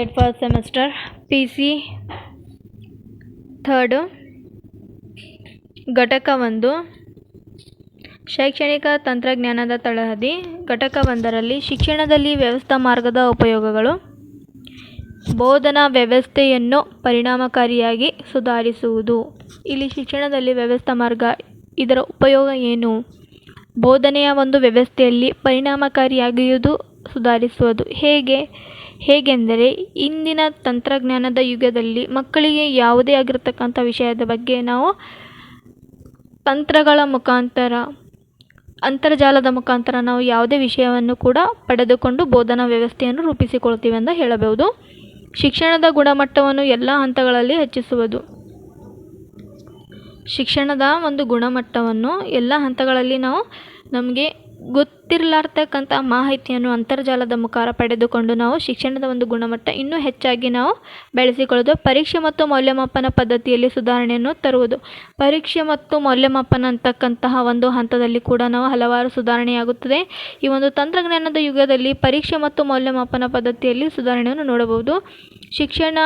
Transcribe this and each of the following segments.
Ed first semester P C third ಘಟಕ ಒಂದು, ಶೈಕ್ಷಣಿಕ ತಂತ್ರಜ್ಞಾನದ ತಳಹದಿ, ಘಟಕ ಒಂದರಲ್ಲಿ ಶಿಕ್ಷಣದಲ್ಲಿ ವ್ಯವಸ್ಥಾ ಮಾರ್ಗದ ಉಪಯೋಗಗಳು, ಬೋಧನಾ ವ್ಯವಸ್ಥೆಯನ್ನು ಪರಿಣಾಮಕಾರಿಯಾಗಿ ಸುಧಾರಿಸುವುದು. ಇಲ್ಲಿ ಶಿಕ್ಷಣದಲ್ಲಿ ವ್ಯವಸ್ಥಾ ಮಾರ್ಗ, ಇದರ ಉಪಯೋಗ ಏನು? ಬೋಧನೆಯ ಒಂದು ವ್ಯವಸ್ಥೆಯಲ್ಲಿ ಪರಿಣಾಮಕಾರಿಯಾಗಿಯುವುದು ಸುಧಾರಿಸುವುದು. ಹೇಗೆ? ಹೇಗೆಂದರೆ, ಇಂದಿನ ತಂತ್ರಜ್ಞಾನದ ಯುಗದಲ್ಲಿ ಮಕ್ಕಳಿಗೆ ಯಾವುದೇ ಆಗಿರತಕ್ಕಂಥ ವಿಷಯದ ಬಗ್ಗೆ ನಾವು ತಂತ್ರಗಳ ಮುಖಾಂತರ, ಅಂತರ್ಜಾಲದ ಮುಖಾಂತರ ನಾವು ಯಾವುದೇ ವಿಷಯವನ್ನು ಕೂಡ ಪಡೆದುಕೊಂಡು ಬೋಧನಾ ವ್ಯವಸ್ಥೆಯನ್ನು ರೂಪಿಸಿಕೊಳ್ತೀವಿ ಅಂತ ಹೇಳಬಹುದು. ಶಿಕ್ಷಣದ ಗುಣಮಟ್ಟವನ್ನು ಎಲ್ಲ ಹಂತಗಳಲ್ಲಿ ಹೆಚ್ಚಿಸುವುದು. ಶಿಕ್ಷಣದ ಒಂದು ಗುಣಮಟ್ಟವನ್ನು ಎಲ್ಲ ಹಂತಗಳಲ್ಲಿ ನಾವು ನಮಗೆ ಗೊತ್ತಿರಲಾರ್ತಕ್ಕಂಥ ಮಾಹಿತಿಯನ್ನು ಅಂತರ್ಜಾಲದ ಮುಖಾರ ಪಡೆದುಕೊಂಡು ನಾವು ಶಿಕ್ಷಣದ ಒಂದು ಗುಣಮಟ್ಟ ಇನ್ನೂ ಹೆಚ್ಚಾಗಿ ನಾವು ಬೆಳೆಸಿಕೊಳ್ಳೋದು. ಪರೀಕ್ಷೆ ಮತ್ತು ಮೌಲ್ಯಮಾಪನ ಪದ್ಧತಿಯಲ್ಲಿ ಸುಧಾರಣೆಯನ್ನು ತರುವುದು. ಪರೀಕ್ಷೆ ಮತ್ತು ಮೌಲ್ಯಮಾಪನ ಅಂತಕ್ಕಂತಹ ಒಂದು ಹಂತದಲ್ಲಿ ಕೂಡ ನಾವು ಹಲವಾರು ಸುಧಾರಣೆಯಾಗುತ್ತದೆ. ಈ ಒಂದು ತಂತ್ರಜ್ಞಾನದ ಯುಗದಲ್ಲಿ ಪರೀಕ್ಷೆ ಮತ್ತು ಮೌಲ್ಯಮಾಪನ ಪದ್ಧತಿಯಲ್ಲಿ ಸುಧಾರಣೆಯನ್ನು ನೋಡಬಹುದು. ಶಿಕ್ಷಣ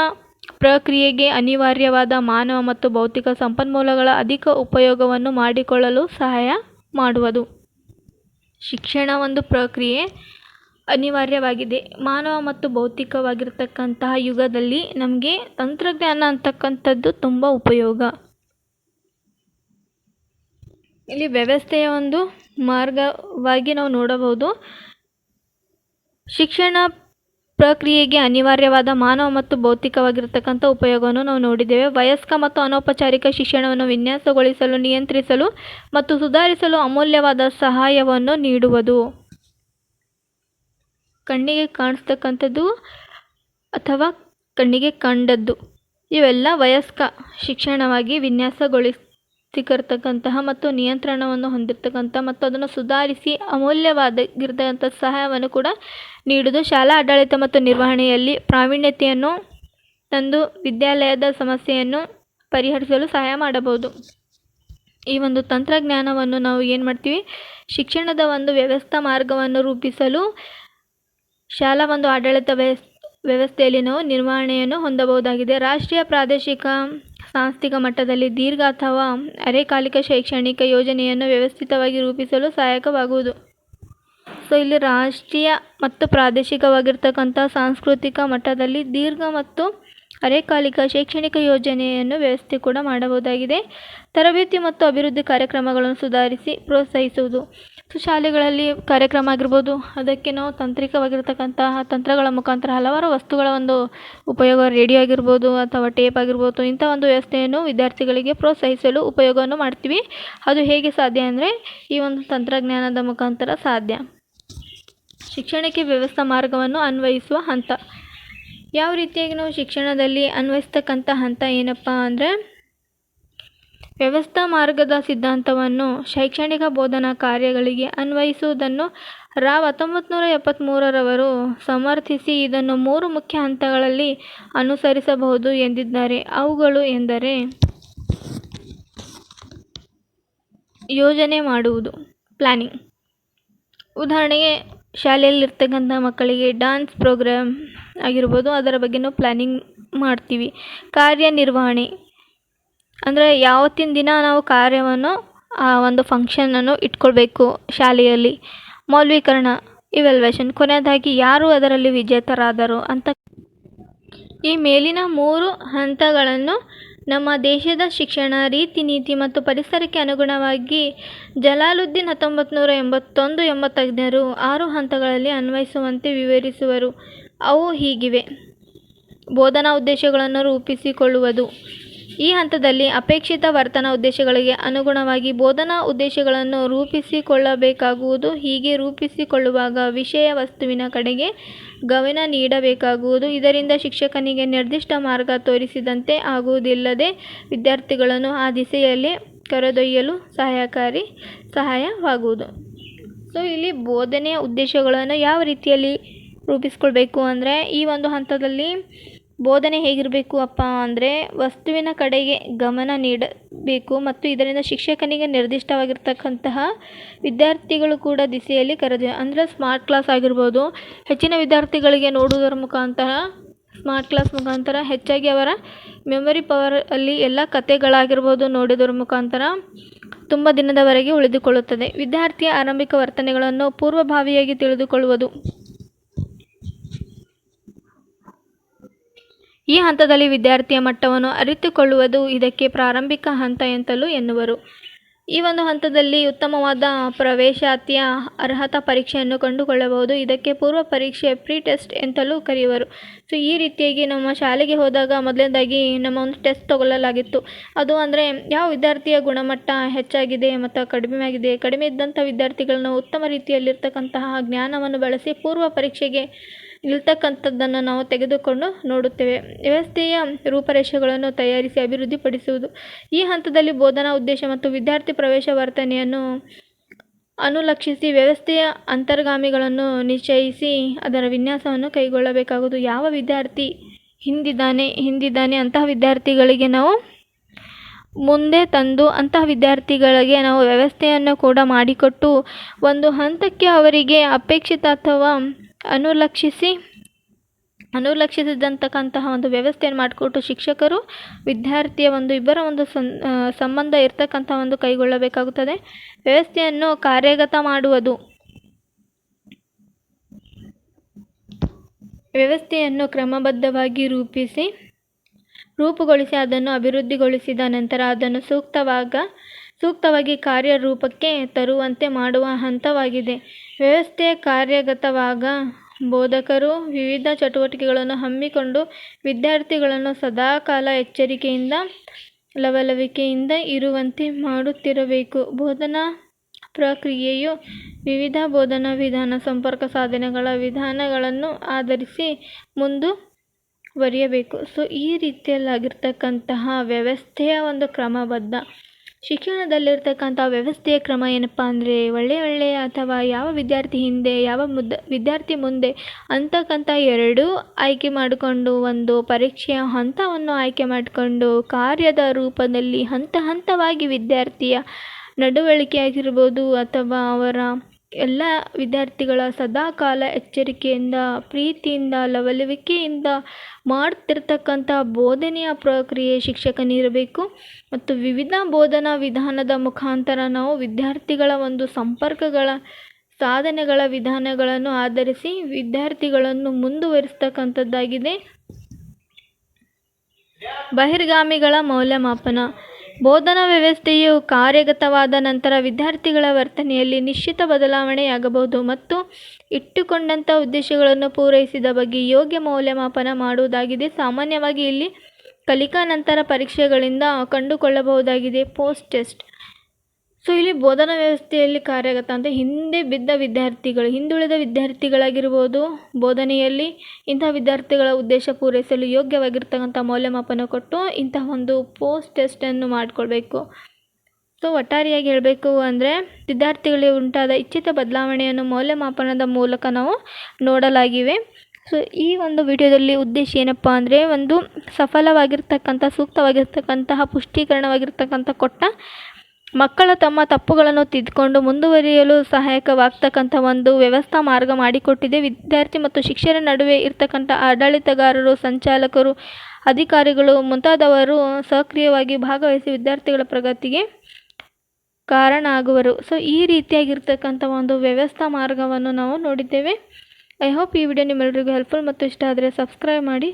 ಪ್ರಕ್ರಿಯೆಗೆ ಅನಿವಾರ್ಯವಾದ ಮಾನವ ಮತ್ತು ಭೌತಿಕ ಸಂಪನ್ಮೂಲಗಳ ಅಧಿಕ ಉಪಯೋಗವನ್ನು ಮಾಡಿಕೊಳ್ಳಲು ಸಹಾಯ ಮಾಡುವುದು. ಶಿಕ್ಷಣ ಒಂದು ಪ್ರಕ್ರಿಯೆ ಅನಿವಾರ್ಯವಾಗಿದೆ. ಮಾನವ ಮತ್ತು ಭೌತಿಕವಾಗಿರ್ತಕ್ಕಂತಹ ಯುಗದಲ್ಲಿ ನಮಗೆ ತಂತ್ರಜ್ಞಾನ ಅಂತಕ್ಕಂಥದ್ದು ತುಂಬ ಉಪಯೋಗ. ಇಲ್ಲಿ ವ್ಯವಸ್ಥೆಯ ಒಂದು ಮಾರ್ಗವಾಗಿ ನಾವು ನೋಡಬಹುದು. ಶಿಕ್ಷಣ ಪ್ರಕ್ರಿಯೆಗೆ ಅನಿವಾರ್ಯವಾದ ಮಾನವ ಮತ್ತು ಭೌತಿಕವಾಗಿರತಕ್ಕಂಥ ಉಪಯೋಗವನ್ನು ನಾವು ನೋಡಿದ್ದೇವೆ. ವಯಸ್ಕ ಮತ್ತು ಅನೌಪಚಾರಿಕ ಶಿಕ್ಷಣವನ್ನು ವಿನ್ಯಾಸಗೊಳಿಸಲು, ನಿಯಂತ್ರಿಸಲು ಮತ್ತು ಸುಧಾರಿಸಲು ಅಮೂಲ್ಯವಾದ ಸಹಾಯವನ್ನು ನೀಡುವುದು. ಕಣ್ಣಿಗೆ ಕಾಣಿಸ್ತಕ್ಕಂಥದ್ದು ಅಥವಾ ಕಣ್ಣಿಗೆ ಕಂಡದ್ದು. ಇವೆಲ್ಲ ವಯಸ್ಕ ಶಿಕ್ಷಣವಾಗಿ ವಿನ್ಯಾಸಗೊಳಿಸಿರ್ತಕ್ಕಂತಹ ಮತ್ತು ನಿಯಂತ್ರಣವನ್ನು ಹೊಂದಿರತಕ್ಕಂಥ ಮತ್ತು ಅದನ್ನು ಸುಧಾರಿಸಿ ಅಮೂಲ್ಯವಾಗಿರ್ತಕ್ಕಂಥ ಸಹಾಯವನ್ನು ಕೂಡ ನೀಡುವುದು ಶಾಲಾ ಆಡಳಿತ ಮತ್ತು ನಿರ್ವಹಣೆಯಲ್ಲಿ ಪ್ರಾವೀಣ್ಯತೆಯನ್ನು ತಂದು ವಿದ್ಯಾಲಯದ ಸಮಸ್ಯೆಯನ್ನು ಪರಿಹರಿಸಲು ಸಹಾಯ ಮಾಡಬಹುದು. ಈ ಒಂದು ತಂತ್ರಜ್ಞಾನವನ್ನು ನಾವು ಏನು ಮಾಡ್ತೀವಿ? ಶಿಕ್ಷಣದ ಒಂದು ವ್ಯವಸ್ಥಾ ಮಾರ್ಗವನ್ನು ರೂಪಿಸಲು ಶಾಲಾ ಒಂದು ಆಡಳಿತ ವ್ಯವಸ್ ವ್ಯವಸ್ಥೆಯಲ್ಲಿ ನಾವು ನಿರ್ವಹಣೆಯನ್ನು ಹೊಂದಬಹುದಾಗಿದೆ. ರಾಷ್ಟ್ರೀಯ ಪ್ರಾದೇಶಿಕ ಸಾಂಸ್ಥಿಕ ಮಟ್ಟದಲ್ಲಿ ದೀರ್ಘ ಅಥವಾ ಅರೆಕಾಲಿಕ ಶೈಕ್ಷಣಿಕ ಯೋಜನೆಯನ್ನು ವ್ಯವಸ್ಥಿತವಾಗಿ ರೂಪಿಸಲು ಸಹಾಯಕವಾಗುವುದು. ಸೊ, ಇಲ್ಲಿ ರಾಷ್ಟ್ರೀಯ ಮತ್ತು ಪ್ರಾದೇಶಿಕವಾಗಿರ್ತಕ್ಕಂಥ ಸಾಂಸ್ಕೃತಿಕ ಮಟ್ಟದಲ್ಲಿ ದೀರ್ಘ ಮತ್ತು ಅರೆಕಾಲಿಕ ಶೈಕ್ಷಣಿಕ ಯೋಜನೆಯನ್ನು ವ್ಯವಸ್ಥೆ ಕೂಡ ಮಾಡಬಹುದಾಗಿದೆ. ತರಬೇತಿ ಮತ್ತು ಅಭಿವೃದ್ಧಿ ಕಾರ್ಯಕ್ರಮಗಳನ್ನು ಸುಧಾರಿಸಿ ಪ್ರೋತ್ಸಾಹಿಸುವುದು. ಸೊ, ಶಾಲೆಗಳಲ್ಲಿ ಕಾರ್ಯಕ್ರಮ ಆಗಿರ್ಬೋದು, ಅದಕ್ಕೆ ನಾವು ತಾಂತ್ರಿಕವಾಗಿರ್ತಕ್ಕಂತಹ ತಂತ್ರಗಳ ಮುಖಾಂತರ ಹಲವಾರು ವಸ್ತುಗಳ ಒಂದು ಉಪಯೋಗ ರೇಡಿಯೋ ಆಗಿರ್ಬೋದು ಅಥವಾ ಟೇಪ್ ಆಗಿರ್ಬೋದು, ಇಂಥ ಒಂದು ವ್ಯವಸ್ಥೆಯನ್ನು ವಿದ್ಯಾರ್ಥಿಗಳಿಗೆ ಪ್ರೋತ್ಸಾಹಿಸಲು ಉಪಯೋಗವನ್ನು ಮಾಡ್ತೀವಿ. ಅದು ಹೇಗೆ ಸಾಧ್ಯ ಅಂದರೆ ಈ ಒಂದು ತಂತ್ರಜ್ಞಾನದ ಮುಖಾಂತರ ಸಾಧ್ಯ. ಶಿಕ್ಷಣಕ್ಕೆ ವ್ಯವಸ್ಥಾ ಮಾರ್ಗವನ್ನು ಅನ್ವಯಿಸುವ ಹಂತ. ಯಾವ ರೀತಿಯಾಗಿ ನಾವು ಶಿಕ್ಷಣದಲ್ಲಿ ಅನ್ವಯಿಸ್ತಕ್ಕಂಥ ಹಂತ ಏನಪ್ಪ ಅಂದರೆ, ವ್ಯವಸ್ಥಾ ಮಾರ್ಗದ ಸಿದ್ಧಾಂತವನ್ನು ಶೈಕ್ಷಣಿಕ ಬೋಧನಾ ಕಾರ್ಯಗಳಿಗೆ ಅನ್ವಯಿಸುವುದನ್ನು ರಾವ್ ಹತ್ತೊಂಬತ್ತು ನೂರ ಎಪ್ಪತ್ತ್ಮೂರರವರು ಸಮರ್ಥಿಸಿ ಇದನ್ನು ಮೂರು ಮುಖ್ಯ ಹಂತಗಳಲ್ಲಿ ಅನುಸರಿಸಬಹುದು ಎಂದಿದ್ದಾರೆ. ಅವುಗಳು ಎಂದರೆ, ಯೋಜನೆ ಮಾಡುವುದು ಪ್ಲ್ಯಾನಿಂಗ್ ಉದಾಹರಣೆಗೆ, ಶಾಲೆಯಲ್ಲಿರ್ತಕ್ಕಂಥ ಮಕ್ಕಳಿಗೆ ಡಾನ್ಸ್ ಪ್ರೋಗ್ರಾಮ್ ಆಗಿರ್ಬೋದು, ಅದರ ಬಗ್ಗೆ ನಾವು ಪ್ಲ್ಯಾನಿಂಗ್ ಮಾಡ್ತೀವಿ. ಕಾರ್ಯನಿರ್ವಹಣೆ. ಅಂದರೆ ಯಾವತ್ತಿನ ದಿನ ನಾವು ಕಾರ್ಯವನ್ನು, ಆ ಒಂದು ಫಂಕ್ಷನನ್ನು ಇಟ್ಕೊಳ್ಬೇಕು ಶಾಲೆಯಲ್ಲಿ. ಮೌಲ್ಯೀಕರಣ ಇವೆಲ್ವೇಷನ್ ಕೊನೆಯದಾಗಿ ಯಾರು ಅದರಲ್ಲಿ ವಿಜೇತರಾದರು ಅಂತ. ಈ ಮೇಲಿನ ಮೂರು ಹಂತಗಳನ್ನು ನಮ್ಮ ದೇಶದ ಶಿಕ್ಷಣ ರೀತಿ ನೀತಿ ಮತ್ತು ಪರಿಸರಕ್ಕೆ ಅನುಗುಣವಾಗಿ ಜಲಾಲುದ್ದೀನ್ ಹತ್ತೊಂಬತ್ತು ನೂರ ಎಂಬತ್ತೊಂದು ಎಂಬತ್ತಜ್ಞರು ಆರು ಹಂತಗಳಲ್ಲಿ ಅನ್ವಯಿಸುವಂತೆ ವಿವರಿಸುವರು. ಅವು ಹೀಗಿವೆ. ಬೋಧನಾ ಉದ್ದೇಶಗಳನ್ನು ರೂಪಿಸಿಕೊಳ್ಳುವುದು. ಈ ಹಂತದಲ್ಲಿ ಅಪೇಕ್ಷಿತ ವರ್ತನಾ ಉದ್ದೇಶಗಳಿಗೆ ಅನುಗುಣವಾಗಿ ಬೋಧನಾ ಉದ್ದೇಶಗಳನ್ನು ರೂಪಿಸಿಕೊಳ್ಳಬೇಕಾಗುವುದು, ಹೀಗೆ ರೂಪಿಸಿಕೊಳ್ಳುವಾಗ ವಿಷಯ ವಸ್ತುವಿನ ಕಡೆಗೆ ಗಮನ ನೀಡಬೇಕಾಗುವುದು, ಇದರಿಂದ ಶಿಕ್ಷಕನಿಗೆ ನಿರ್ದಿಷ್ಟ ಮಾರ್ಗ ತೋರಿಸಿದಂತೆ ಆಗುವುದಿಲ್ಲದೆ ವಿದ್ಯಾರ್ಥಿಗಳನ್ನು ಆ ದಿಸೆಯಲ್ಲಿ ಕರೆದೊಯ್ಯಲು ಸಹಾಯಕಾರಿ ಸಹಾಯವಾಗುವುದು. ಸೊ ಇಲ್ಲಿ ಬೋಧನೆಯ ಉದ್ದೇಶಗಳನ್ನು ಯಾವ ರೀತಿಯಲ್ಲಿ ರೂಪಿಸ್ಕೊಳ್ಬೇಕು ಅಂದರೆ ಈ ಒಂದು ಹಂತದಲ್ಲಿ ಬೋಧನೆ ಹೇಗಿರಬೇಕು ಅಪ್ಪ ಅಂದರೆ ವಸ್ತುವಿನ ಕಡೆಗೆ ಗಮನ ನೀಡಬೇಕು ಮತ್ತು ಇದರಿಂದ ಶಿಕ್ಷಕನಿಗೆ ನಿರ್ದಿಷ್ಟವಾಗಿರ್ತಕ್ಕಂತಹ ವಿದ್ಯಾರ್ಥಿಗಳು ಕೂಡ ದಿಸೆಯಲ್ಲಿ ಕರೆದ, ಅಂದರೆ ಸ್ಮಾರ್ಟ್ ಕ್ಲಾಸ್ ಆಗಿರ್ಬೋದು. ಹೆಚ್ಚಿನ ವಿದ್ಯಾರ್ಥಿಗಳಿಗೆ ನೋಡುವುದರ ಮುಖಾಂತರ ಸ್ಮಾರ್ಟ್ ಕ್ಲಾಸ್ ಮುಖಾಂತರ ಹೆಚ್ಚಾಗಿ ಅವರ ಮೆಮೊರಿ ಪವರ್ ಅಲ್ಲಿ ಎಲ್ಲ ಕಥೆಗಳಾಗಿರ್ಬೋದು ನೋಡಿದವರ ಮುಖಾಂತರ ತುಂಬ ದಿನದವರೆಗೆ ಉಳಿದುಕೊಳ್ಳುತ್ತದೆ. ವಿದ್ಯಾರ್ಥಿಯ ಆರಂಭಿಕ ವರ್ತನೆಗಳನ್ನು ಪೂರ್ವಭಾವಿಯಾಗಿ ತಿಳಿದುಕೊಳ್ಳುವುದು. ಈ ಹಂತದಲ್ಲಿ ವಿದ್ಯಾರ್ಥಿಯ ಮಟ್ಟವನ್ನು ಅರಿತುಕೊಳ್ಳುವುದು ಇದಕ್ಕೆ ಪ್ರಾರಂಭಿಕ ಹಂತ ಎಂತಲೂ ಎನ್ನುವರು. ಈ ಒಂದು ಹಂತದಲ್ಲಿ ಉತ್ತಮವಾದ ಪ್ರವೇಶಾತಿಯ ಅರ್ಹತಾ ಪರೀಕ್ಷೆಯನ್ನು ಕಂಡುಕೊಳ್ಳಬಹುದು. ಇದಕ್ಕೆ ಪೂರ್ವ ಪರೀಕ್ಷೆ ಪ್ರೀ ಟೆಸ್ಟ್ ಎಂತಲೂ ಕರೆಯುವರು. ಸೊ, ಈ ರೀತಿಯಾಗಿ ನಮ್ಮ ಶಾಲೆಗೆ ಹೋದಾಗ ಮೊದಲನೇದಾಗಿ ನಮ್ಮ ಒಂದು ಟೆಸ್ಟ್ ತಗೊಳ್ಳಲಾಗಿತ್ತು. ಅದು ಅಂದರೆ ಯಾವ ವಿದ್ಯಾರ್ಥಿಯ ಗುಣಮಟ್ಟ ಹೆಚ್ಚಾಗಿದೆ ಮತ್ತು ಕಡಿಮೆ ಆಗಿದೆ, ಕಡಿಮೆ ಇದ್ದಂಥ ವಿದ್ಯಾರ್ಥಿಗಳನ್ನು ಉತ್ತಮ ರೀತಿಯಲ್ಲಿರ್ತಕ್ಕಂತಹ ಜ್ಞಾನವನ್ನು ಬಳಸಿ ಪೂರ್ವ ಪರೀಕ್ಷೆಗೆ ನಿಲ್ತಕ್ಕಂಥದ್ದನ್ನು ನಾವು ತೆಗೆದುಕೊಂಡು ನೋಡುತ್ತೇವೆ. ವ್ಯವಸ್ಥೆಯ ರೂಪರೇಷೆಗಳನ್ನು ತಯಾರಿಸಿ ಅಭಿವೃದ್ಧಿಪಡಿಸುವುದು. ಈ ಹಂತದಲ್ಲಿ ಬೋಧನಾ ಉದ್ದೇಶ ಮತ್ತು ವಿದ್ಯಾರ್ಥಿ ಪ್ರವೇಶ ವರ್ತನೆಯನ್ನು ಅನುಲಕ್ಷಿಸಿ ವ್ಯವಸ್ಥೆಯ ಅಂತರ್ಗಾಮಿಗಳನ್ನು ನಿಶ್ಚಯಿಸಿ ಅದರ ವಿನ್ಯಾಸವನ್ನು ಕೈಗೊಳ್ಳಬೇಕಾಗುವುದು. ಯಾವ ವಿದ್ಯಾರ್ಥಿ ಹಿಂದಿದ್ದಾನೆ ಹಿಂದಿದ್ದಾನೆ ಅಂತಹ ವಿದ್ಯಾರ್ಥಿಗಳಿಗೆ ನಾವು ಮುಂದೆ ತಂದು ಅಂತಹ ವಿದ್ಯಾರ್ಥಿಗಳಿಗೆ ನಾವು ವ್ಯವಸ್ಥೆಯನ್ನು ಕೂಡ ಮಾಡಿಕೊಟ್ಟು ಒಂದು ಹಂತಕ್ಕೆ ಅವರಿಗೆ ಅಪೇಕ್ಷಿತ ಅಥವಾ ಅನುಲಕ್ಷಿಸಿ, ಅನುಲಕ್ಷಿಸಿದಂತಕ್ಕಂತಹ ಒಂದು ವ್ಯವಸ್ಥೆಯನ್ನು ಮಾಡಿಕೊಟ್ಟು ಶಿಕ್ಷಕರು, ವಿದ್ಯಾರ್ಥಿಯ ಒಂದು ಇಬ್ಬರ ಒಂದು ಸಂಬಂಧ ಇರ್ತಕ್ಕಂಥ ಒಂದು ಕೈಗೊಳ್ಳಬೇಕಾಗುತ್ತದೆ. ವ್ಯವಸ್ಥೆಯನ್ನು ಕಾರ್ಯಗತ ಮಾಡುವುದು. ವ್ಯವಸ್ಥೆಯನ್ನು ಕ್ರಮಬದ್ಧವಾಗಿ ರೂಪಿಸಿ, ರೂಪುಗೊಳಿಸಿ ಅದನ್ನು ಅಭಿವೃದ್ಧಿಗೊಳಿಸಿದ ನಂತರ ಅದನ್ನು ಸೂಕ್ತವಾಗ, ಸೂಕ್ತವಾಗಿ ಕಾರ್ಯರೂಪಕ್ಕೆ ತರುವಂತೆ ಮಾಡುವ ಹಂತವಾಗಿದೆ. ವ್ಯವಸ್ಥೆ ಕಾರ್ಯಗತವಾಗ ಬೋಧಕರು ವಿವಿಧ ಚಟುವಟಿಕೆಗಳನ್ನು ಹಮ್ಮಿಕೊಂಡು ವಿದ್ಯಾರ್ಥಿಗಳನ್ನು ಸದಾಕಾಲ ಎಚ್ಚರಿಕೆಯಿಂದ, ಲವಲವಿಕೆಯಿಂದ ಇರುವಂತೆ ಮಾಡುತ್ತಿರಬೇಕು. ಬೋಧನಾ ಪ್ರಕ್ರಿಯೆಯು ವಿವಿಧ ಬೋಧನಾ ವಿಧಾನ, ಸಂಪರ್ಕ ಸಾಧನೆಗಳ ವಿಧಾನಗಳನ್ನು ಆಧರಿಸಿ ಮುಂದುವರಿಯಬೇಕು ಸೊ, ಈ ರೀತಿಯಲ್ಲಾಗಿರ್ತಕ್ಕಂತಹ ವ್ಯವಸ್ಥೆಯ ಒಂದು ಕ್ರಮಬದ್ಧ ಶಿಕ್ಷಣದಲ್ಲಿರ್ತಕ್ಕಂಥ ವ್ಯವಸ್ಥೆಯ ಕ್ರಮ ಏನಪ್ಪ ಅಂದರೆ ಒಳ್ಳೆಯ ಒಳ್ಳೆಯ ಅಥವಾ ಯಾವ ವಿದ್ಯಾರ್ಥಿ ಹಿಂದೆ, ಯಾವ ಮುದ್ದ ವಿದ್ಯಾರ್ಥಿ ಮುಂದೆ ಅಂತಕ್ಕಂಥ ಎರಡೂ ಆಯ್ಕೆ ಮಾಡಿಕೊಂಡು ಒಂದು ಪರೀಕ್ಷೆಯ ಹಂತವನ್ನು ಆಯ್ಕೆ ಮಾಡಿಕೊಂಡು ಕಾರ್ಯದ ರೂಪದಲ್ಲಿ ಹಂತ ಹಂತವಾಗಿ ವಿದ್ಯಾರ್ಥಿಯ ನಡವಳಿಕೆ ಆಗಿರ್ಬೋದು ಅಥವಾ ಅವರ ಎಲ್ಲ ವಿದ್ಯಾರ್ಥಿಗಳ ಸದಾಕಾಲ ಎಚ್ಚರಿಕೆಯಿಂದ, ಪ್ರೀತಿಯಿಂದ, ಲವಲವಿಕೆಯಿಂದ ಮಾಡ್ತಿರ್ತಕ್ಕಂಥ ಬೋಧನೆಯ ಪ್ರಕ್ರಿಯೆ ಶಿಕ್ಷಕನಿರಬೇಕು. ಮತ್ತು ವಿವಿಧ ಬೋಧನಾ ವಿಧಾನದ ಮುಖಾಂತರ ನಾವು ವಿದ್ಯಾರ್ಥಿಗಳ ಒಂದು ಸಂಪರ್ಕಗಳ, ಸಾಧನೆಗಳ ವಿಧಾನಗಳನ್ನು ಆಧರಿಸಿ ವಿದ್ಯಾರ್ಥಿಗಳನ್ನು ಮುಂದುವರಿಸ್ತಕ್ಕಂಥದ್ದಾಗಿದೆ. ಬಹಿರ್ಗಾಮಿಗಳ ಮೌಲ್ಯಮಾಪನ. ಬೋಧನಾ ವ್ಯವಸ್ಥೆಯು ಕಾರ್ಯಗತವಾದ ನಂತರ ವಿದ್ಯಾರ್ಥಿಗಳ ವರ್ತನೆಯಲ್ಲಿ ನಿಶ್ಚಿತ ಬದಲಾವಣೆಯಾಗಬಹುದು ಮತ್ತು ಇಟ್ಟುಕೊಂಡಂಥ ಉದ್ದೇಶಗಳನ್ನು ಪೂರೈಸಿದ ಬಗ್ಗೆ ಯೋಗ್ಯ ಮೌಲ್ಯಮಾಪನ ಮಾಡುವುದಾಗಿದೆ. ಸಾಮಾನ್ಯವಾಗಿ ಇಲ್ಲಿ ಕಲಿಕಾ ನಂತರ ಪರೀಕ್ಷೆಗಳಿಂದ ಕಂಡುಕೊಳ್ಳಬಹುದಾಗಿದೆ. ಪೋಸ್ಟ್ ಟೆಸ್ಟ್ ಸೊ ಇಲ್ಲಿ ಬೋಧನಾ ವ್ಯವಸ್ಥೆಯಲ್ಲಿ ಕಾರ್ಯಗತ ಅಂತ ಹಿಂದೆ ಬಿದ್ದ ವಿದ್ಯಾರ್ಥಿಗಳು, ಹಿಂದುಳಿದ ವಿದ್ಯಾರ್ಥಿಗಳಾಗಿರ್ಬೋದು ಬೋಧನೆಯಲ್ಲಿ ಇಂತಹ ವಿದ್ಯಾರ್ಥಿಗಳ ಉದ್ದೇಶ ಪೂರೈಸಲು ಯೋಗ್ಯವಾಗಿರ್ತಕ್ಕಂಥ ಮೌಲ್ಯಮಾಪನ ಕೊಟ್ಟು ಇಂತಹ ಒಂದು ಪೋಸ್ಟ್ ಟೆಸ್ಟನ್ನು ಮಾಡಿಕೊಳ್ಬೇಕು. ಸೊ ಒಟ್ಟಾರೆಯಾಗಿ ಹೇಳಬೇಕು ಅಂದರೆ ವಿದ್ಯಾರ್ಥಿಗಳಿಗೆ ಉಂಟಾದ ಇಚ್ಛಿತ ಬದಲಾವಣೆಯನ್ನು ಮೌಲ್ಯಮಾಪನದ ಮೂಲಕ ನಾವು ನೋಡಲಾಗಿವೆ. ಸೊ ಈ ಒಂದು ವಿಡಿಯೋದಲ್ಲಿ ಉದ್ದೇಶ ಏನಪ್ಪ ಅಂದರೆ ಒಂದು ಸಫಲವಾಗಿರ್ತಕ್ಕಂಥ, ಸೂಕ್ತವಾಗಿರ್ತಕ್ಕಂತಹ ಪುಷ್ಟೀಕರಣವಾಗಿರ್ತಕ್ಕಂಥ ಕೊಟ್ಟ ಮಕ್ಕಳು ತಮ್ಮ ತಪ್ಪುಗಳನ್ನು ತಿದ್ದುಕೊಂಡು ಮುಂದುವರಿಯಲು ಸಹಾಯಕವಾಗ್ತಕ್ಕಂಥ ಒಂದು ವ್ಯವಸ್ಥಾ ಮಾರ್ಗ ಮಾಡಿಕೊಟ್ಟಿದೆ. ವಿದ್ಯಾರ್ಥಿ ಮತ್ತು ಶಿಕ್ಷಕರ ನಡುವೆ ಇರ್ತಕ್ಕಂಥ ಆಡಳಿತಗಾರರು, ಸಂಚಾಲಕರು, ಅಧಿಕಾರಿಗಳು ಮುಂತಾದವರು ಸಕ್ರಿಯವಾಗಿ ಭಾಗವಹಿಸಿ ವಿದ್ಯಾರ್ಥಿಗಳ ಪ್ರಗತಿಗೆ ಕಾರಣ ಆಗುವರು ಸೊ ಈ ರೀತಿಯಾಗಿರ್ತಕ್ಕಂಥ ಒಂದು ವ್ಯವಸ್ಥಾ ಮಾರ್ಗವನ್ನು ನಾವು ನೋಡಿದ್ದೇವೆ. ಐ ಹೋಪ್ ಈ ವಿಡಿಯೋ ನಿಮ್ಮೆಲ್ಲರಿಗೂ ಹೆಲ್ಪ್ಫುಲ್ ಮತ್ತು ಇಷ್ಟ ಆದರೆ ಸಬ್ಸ್ಕ್ರೈಬ್ ಮಾಡಿ.